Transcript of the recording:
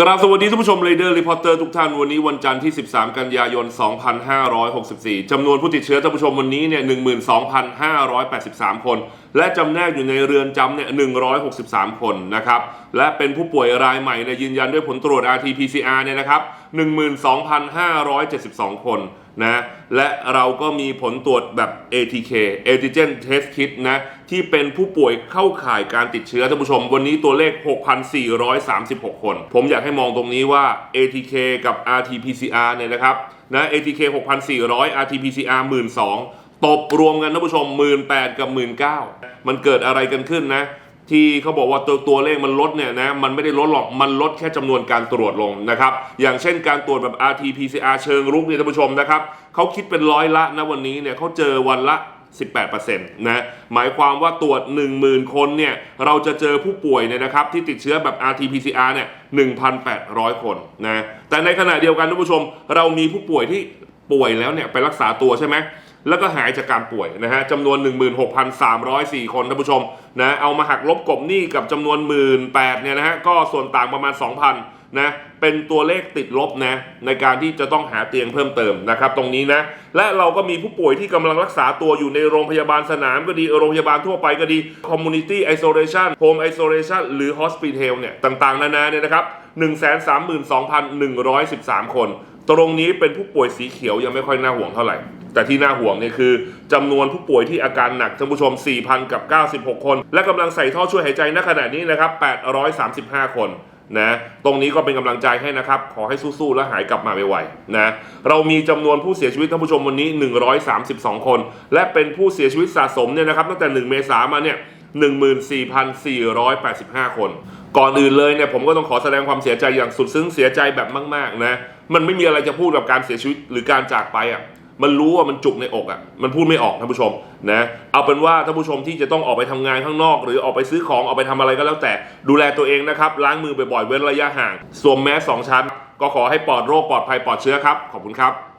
กราบสวัสดีท่านผู้ชมเรเดอร์รีพอร์เตอร์ทุกท่านวันนี้วันจันทร์ที่ 13 กันยายน 2564 จำนวนผู้ติดเชื้อท่านผู้ชมวันนี้เนี่ย 12,583 คน และจำแนกอยู่ในเรือนจำเนี่ย 163 คนนะครับ และเป็นผู้ป่วยรายใหม่เนี่ยยืนยันด้วยผลตรวจ RT-PCR เนี่ยนะครับ 12,572 คนนะและเราก็มีผลตรวจแบบ ATK Antigen Test Kit นะที่เป็นผู้ป่วยเข้าข่ายการติดเชื้อท่านผู้ชม วันนี้ตัวเลข 6,436 คน ผมอยากให้มองตรงนี้ว่า ATK กับ RT-PCR เนี่ยนะครับนะ ATK 6,400 RT-PCR 12,000ตบรวมกันท่านผู้ชม 18,000 กับ 19,000 มันเกิดอะไรกันขึ้นนะ ที่เขาบอกว่าตัวตัวเลขมันลดเนี่ยนะมันไม่ได้ลดหรอกมันลดแค่จำนวนการตรวจลงนะครับอย่างเช่นการตรวจแบบ RT-PCR เชิงรุกเนี่ยท่านผู้ชมนะครับเขาคิดเป็นร้อยละนะวันนี้เนี่ยเขาเจอวันละ18%นะหมายความว่าตรวจ 10,000 คนเนี่ยเราจะเจอผู้ป่วยเนี่ยนะครับที่ติดเชื้อแบบ RT-PCR เนี่ย 1,800 คนนะแต่ในขณะเดียวกันท่านผู้ชม เรามีผู้ป่วยที่ป่วยแล้วเนี่ยไปรักษาตัวใช่ไหม แล้วก็หายจากการป่วยนะฮะจำนวน 16,304 คนท่านผู้ชมนะเอามาหักลบกบหนี้กับจำนวน 1 8ื่นเนี่ยนะฮะก็ส่วนต่างประมาณ 2,000นะเป็นตัวเลขติดลบนะในการที่จะต้องหาเตียงเพิ่มเติมนะครับตรงนี้นะและเราก็มีผู้ป่วยที่กำลังรักษาตัวอยู่ในโรงพยาบาลสนามก็ดีโรงพยาบาลทั่วไปก็ดี community isolation home isolation หรือ hospital เนี่ยต่างๆ นานาเนี่ยนะครับ 132,113 คน ตรงนี้เป็นผู้ป่วยสีเขียวยังไม่ค่อยน่าห่วงเท่าไหร่ แต่ที่น่าห่วงเนี่ยคือจำนวนผู้ป่วยที่อาการหนักท่านผู้ชม 4,000 กับ 96 คน และกำลังใส่ท่อช่วยหายใจณขณะนี้นะครับ 835 คนนะตรงนี้ก็เป็นกำลังใจให้นะครับ ขอให้สู้ๆ และหายกลับมาไวๆนะเรามีจำนวนผู้เสียชีวิตท่านผู้ชมวันนี้ 132 คน และเป็นผู้เสียชีวิตสะสมเนี่ยนะครับตั้งแต่ 1 เมษายนมาเนี่ย14,485 คน ก่อนอื่นเลยเนี่ยผมก็ต้องขอแสดงความเสียใจอย่างสุดซึ้งเสียใจแบบมากๆนะมันไม่มีอะไรจะพูดกับการเสียชีวิตหรือการจากไปอะ มันรู้ว่ามันจุกในอกอะมันพูดไม่ออกท่านผู้ชมนะเอาเป็นว่าท่านผู้ชมที่จะต้องออกไปทำงานข้างนอก หรือออกไปซื้อของออกไปทำอะไรก็แล้วแต่ ดูแลตัวเองนะครับล้างมือบ่อยๆเว้นระยะห่างสวมแมสสองชั้น ก็ขอให้ปลอดโรคปลอดภัยปลอดเชื้อครับขอบคุณครับ